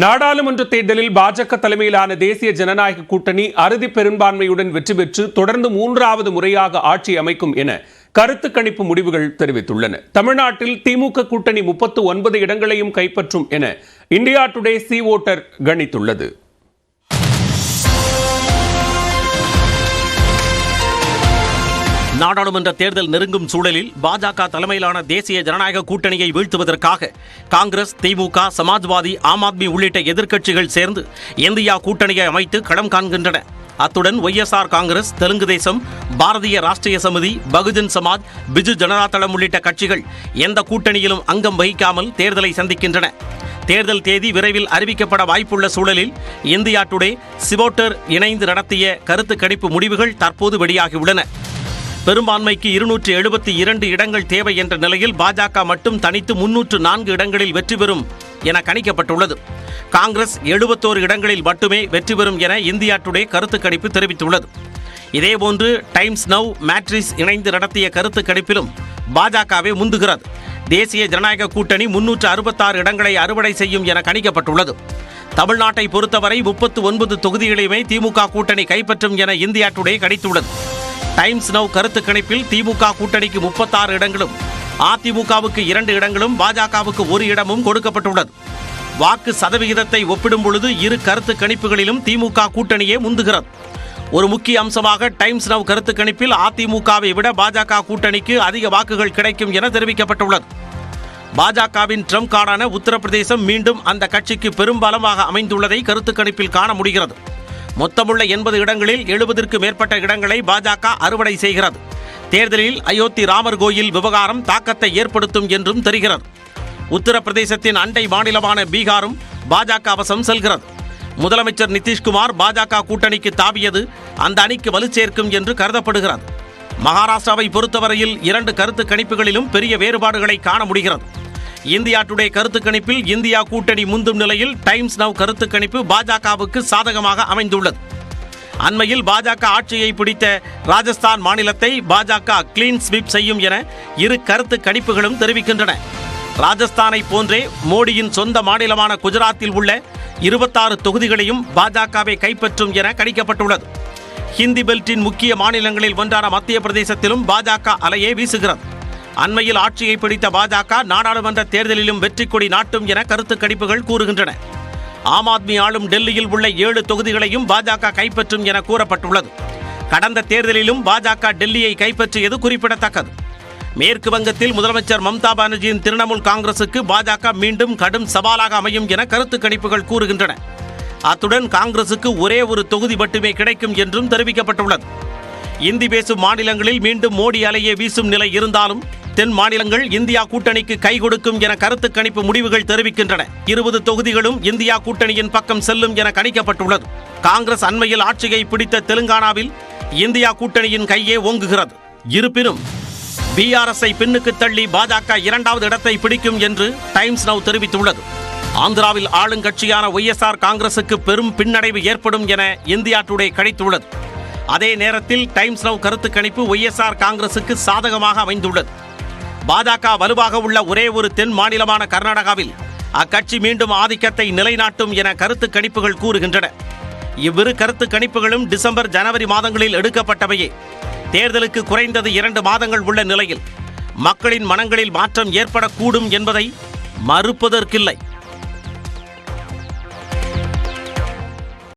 நாடாளுமன்ற தேர்தலில் பாஜக தலைமையிலான தேசிய ஜனநாயக கூட்டணி அறுதி பெரும்பான்மையுடன் வெற்றி பெற்று தொடர்ந்து மூன்றாவது முறையாக ஆட்சி அமைக்கும் என கருத்து கணிப்பு முடிவுகள் தெரிவித்துள்ளன. தமிழ்நாட்டில் திமுக கூட்டணி முப்பத்து ஒன்பது இடங்களையும் கைப்பற்றும் என இந்தியா டுடே சி ஓட்டர் கணித்துள்ளது. நாடாளுமன்ற தேர்தல் நெருங்கும் சூழலில் பாஜக தலைமையிலான தேசிய ஜனநாயக கூட்டணியை வீழ்த்துவதற்காக காங்கிரஸ் திமுக சமாஜ்வாதி ஆம் ஆத்மி உள்ளிட்ட எதிர்க்கட்சிகள் சேர்ந்து இந்தியா கூட்டணியை அமைத்து களம் காண்கின்றன. அத்துடன் ஒய்எஸ்ஆர் காங்கிரஸ் தெலுங்கு தேசம் பாரதிய ராஷ்டிரிய சமிதி பகுஜன் சமாஜ் பிஜு ஜனதா தளம் உள்ளிட்ட கட்சிகள் எந்த கூட்டணியிலும் அங்கம் வகிக்காமல் தேர்தலை சந்திக்கின்றன. தேர்தல் தேதி விரைவில் அறிவிக்கப்பட வாய்ப்புள்ள சூழலில் இந்தியா டுடே சிவோட்டர் இணைந்து நடத்திய கருத்து கணிப்பு முடிவுகள் தற்போது வெளியாகியுள்ளன. பெரும்பான்மைக்கு இருநூற்று எழுபத்தி இரண்டு இடங்கள் தேவை என்ற நிலையில் பாஜக மட்டும் தனித்து முன்னூற்று நான்கு இடங்களில் வெற்றி பெறும் என கணிக்கப்பட்டுள்ளது. காங்கிரஸ் எழுபத்தோரு இடங்களில் மட்டுமே வெற்றி பெறும் என இந்தியா டுடே கருத்து கணிப்பு தெரிவித்துள்ளது. இதேபோன்று டைம்ஸ் நவ் மேட்ரிஸ் இணைந்து நடத்திய கருத்து கணிப்பிலும் பாஜகவே முந்துகிறது. தேசிய ஜனநாயக கூட்டணி முன்னூற்று அறுபத்தாறு இடங்களை அறுவடை செய்யும் என கணிக்கப்பட்டுள்ளது. தமிழ்நாட்டை பொறுத்தவரை முப்பத்து ஒன்பது தொகுதிகளையுமே திமுக கூட்டணி கைப்பற்றும் என இந்தியா டுடே கணித்துள்ளது. டைம்ஸ் நவ் கருத்து கணிப்பில் திமுக கூட்டணிக்கு முப்பத்தாறு இடங்களும் அதிமுகவுக்கு இரண்டு இடங்களும் பாஜகவுக்கு ஒரு இடமும் கொடுக்கப்பட்டுள்ளது. வாக்கு சதவிகிதத்தை ஒப்பிடும் பொழுது இரு கருத்து கணிப்புகளிலும் திமுக கூட்டணியே முந்துகிறது. ஒரு முக்கிய அம்சமாக டைம்ஸ் நவ் கருத்து கணிப்பில் அதிமுகவை விட பாஜக கூட்டணிக்கு அதிக வாக்குகள் கிடைக்கும் என தெரிவிக்கப்பட்டுள்ளது. பாஜகவின் ட்ரம்ப் கார்டான உத்தரப்பிரதேசம் மீண்டும் அந்த கட்சிக்கு பெரும்பலமாக அமைந்துள்ளதை கருத்து கணிப்பில் காண முடிகிறது. மொத்தமுள்ள எண்பது இடங்களில் எழுபதற்கு மேற்பட்ட இடங்களை பாஜக அறுவடை செய்கிறது. தேர்தலில் அயோத்தி ராமர் கோயில் விவகாரம் தாக்கத்தை ஏற்படுத்தும் என்றும் தெரிகிறது. உத்தரப்பிரதேசத்தின் அண்டை மாநிலமான பீகாரும் பாஜக வசம் செல்கிறது. முதலமைச்சர் நிதிஷ்குமார் பாஜக கூட்டணிக்கு தாவியது அந்த அணிக்கு வலு சேர்க்கும் என்று கருதப்படுகிறது. மகாராஷ்டிராவை பொறுத்தவரையில் இரண்டு கருத்து கணிப்புகளிலும் பெரிய வேறுபாடுகளை காண முடிகிறது. இந்தியா டுடே கருத்து கணிப்பில் இந்தியா கூட்டணி முந்தும் நிலையில் டைம்ஸ் நவ் கருத்து கணிப்பு பாஜகவுக்கு சாதகமாக அமைந்துள்ளது. அண்மையில் பாஜக ஆட்சியை பிடித்த ராஜஸ்தான் மாநிலத்தை பாஜக கிளீன் ஸ்வீப் செய்யும் என இரு கருத்து கணிப்புகளும் தெரிவிக்கின்றன. ராஜஸ்தானை போன்றே மோடியின் சொந்த மாநிலமான குஜராத்தில் உள்ள இருபத்தாறு தொகுதிகளையும் பாஜகவை கைப்பற்றும் என கணிக்கப்பட்டுள்ளது. ஹிந்தி பெல்ட்டின் முக்கிய மாநிலங்களில் ஒன்றான மத்திய பிரதேசத்திலும் பாஜக அலையே வீசுகிறது. அண்மையில் ஆட்சியை பிடித்த பாஜக நாடாளுமன்ற தேர்தலிலும் வெற்றி கொடி நாட்டும் என கருத்து கணிப்புகள் கூறுகின்றன. ஆம் ஆத்மி ஆளும் டெல்லியில் உள்ள ஏழு தொகுதிகளையும் பாஜக கைப்பற்றும் என கூறப்பட்டுள்ளது. கடந்த தேர்தலிலும் பாஜக டெல்லியை கைப்பற்றியது குறிப்பிடத்தக்கது. மேற்கு வங்கத்தில் முதலமைச்சர் மம்தா பானர்ஜியின் திரிணாமுல் காங்கிரசுக்கு பாஜக மீண்டும் கடும் சவாலாக அமையும் என கருத்து கணிப்புகள் கூறுகின்றன. அத்துடன் காங்கிரசுக்கு ஒரே ஒரு தொகுதி மட்டுமே கிடைக்கும் என்றும் தெரிவிக்கப்பட்டுள்ளது. இந்தி பேசும் மாநிலங்களில் மீண்டும் மோடி அலையே வீசும் நிலை இருந்தாலும் தென் மாநிலங்கள் இந்தியா கூட்டணிக்கு கை கொடுக்கும் என கருத்து கணிப்பு முடிவுகள் தெரிவிக்கின்றன. இருபது தொகுதிகளும் இந்தியா கூட்டணியின் பக்கம் செல்லும் என கணிக்கப்பட்டுள்ளது. காங்கிரஸ் அண்மையில் ஆட்சியை பிடித்த தெலுங்கானாவில் இந்தியா கூட்டணியின் கையே ஓங்குகிறது. இருப்பினும் பிஆர்எஸ்ஐ பின்னுக்கு தள்ளி பாஜக இரண்டாவது இடத்தை பிடிக்கும் என்று டைம்ஸ் நவ் தெரிவித்துள்ளது. ஆந்திராவில் ஆளுங்கட்சியான ஒய்எஸ்ஆர் காங்கிரசுக்கு பெரும் பின்னடைவு ஏற்படும் என இந்தியா டுடே கணித்துள்ளது. அதே நேரத்தில் டைம்ஸ் நவ் கருத்து கணிப்பு ஒய்எஸ்ஆர் காங்கிரசுக்கு சாதகமாக அமைந்துள்ளது. பாஜக வலுவாக உள்ள ஒரே ஒரு தென் மாநிலமான கர்நாடகாவில் அக்கட்சி மீண்டும் ஆதிக்கத்தை நிலைநாட்டும் என கருத்து கணிப்புகள் கூறுகின்றன. இவ்விரு கருத்து கணிப்புகளும் டிசம்பர் ஜனவரி மாதங்களில் எடுக்கப்பட்டவையே. தேர்தலுக்கு குறைந்தது இரண்டு மாதங்கள் உள்ள நிலையில் மக்களின் மனங்களில் மாற்றம் ஏற்படக்கூடும் என்பதை மறுப்பதற்கில்லை.